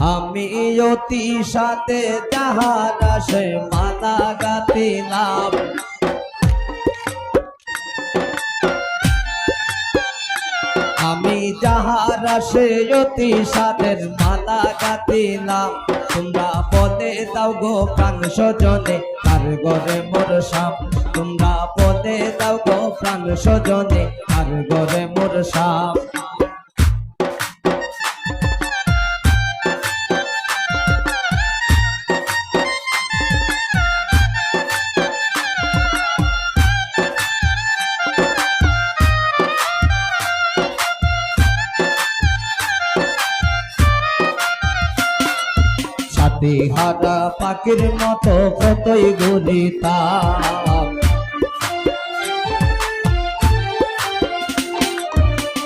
আমি অতি সাথে যাহার আসে মালা গাতিলাম আমি যাহার আসে অতি সাথের মালা গাতিলাম তোমরা বলে দাও গো প্রাণ সজনে তার গরে মোর সাপ? তোমরা বলে দাও গো প্রাণ সজনে তার গরে মোর সাপ? হারা পাখির মতো কতই ঘুরিতাম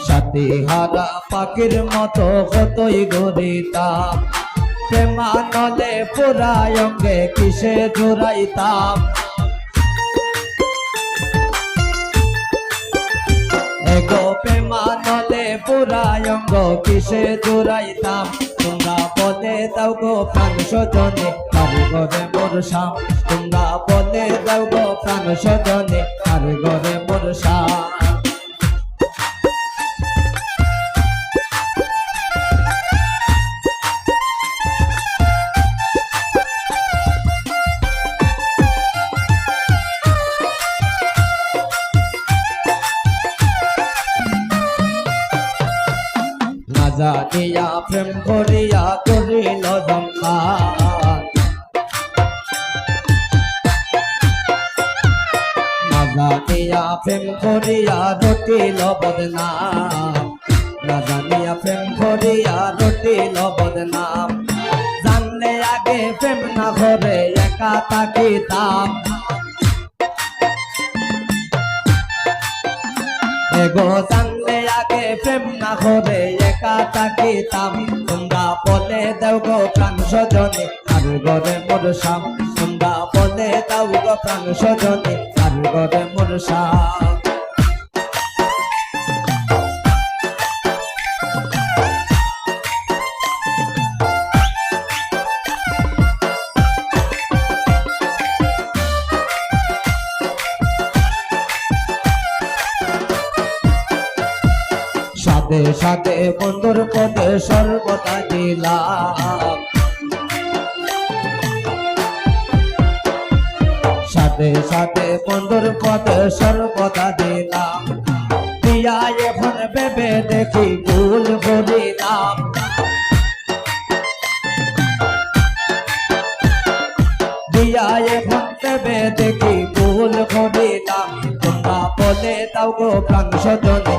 সাথে হারা পাখির মতো কতই ঘুরিতাম প্রেমানলে পুরায়ঙ্গে কিসে জুড়াইতাম। অঙ্গ কিসে জুড়াইতাম তোমরা পদে দাও গো প্রাণ সজনে আর ঘরে মোর সাম তোমরা পদে দাও গো প্রাণ সজনে জানিয়া প্রেম করিয়া করিল জানিয়া প্রেম করিয়া রটিল বদনাম, না জানিয়া প্রেম করিয়া রটিল বদনাম, জানলে আগে প্রেম না ঘরে একা তাকিতাম এগো জানলে আগে প্রেম না করে একা থাকিতাম। তোমরা বলে দেও গো প্রাণ সজনে আর ঘরে মোর সাম তোমরা বলে দাও গো প্রাণ সজনে আর ঘরে মোর শাম সাথে সাথে বন্ধুর পদে সর্বদা দিলাম সাথে সাথে বন্ধুর পদে সর্বদা দিলাম দিয়া এখন ভেবে দেখি ভুল করিলাম দিয়া এখন ভেবে দেখি ভুল করিলাম তোমরা বলে দাও গো প্রাণ সজনে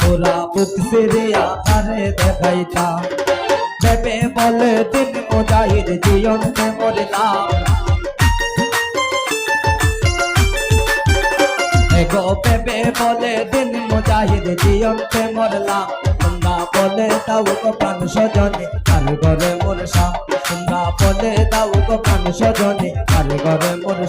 পোড়া বুক ফেলিয়া কানে দেখাইতাম ভেবে বলে, দিন মুজাহির জীবনে মরলাম এগো ভেবে বলে, দিন মুজাহিদ জীবনে মরলাম তোমরা বলে দাও গো প্রাণ সজনে আর ঘরে মোর শাম তোমরা বলে দাও গো প্রাণ সজনে আর ঘরে মোর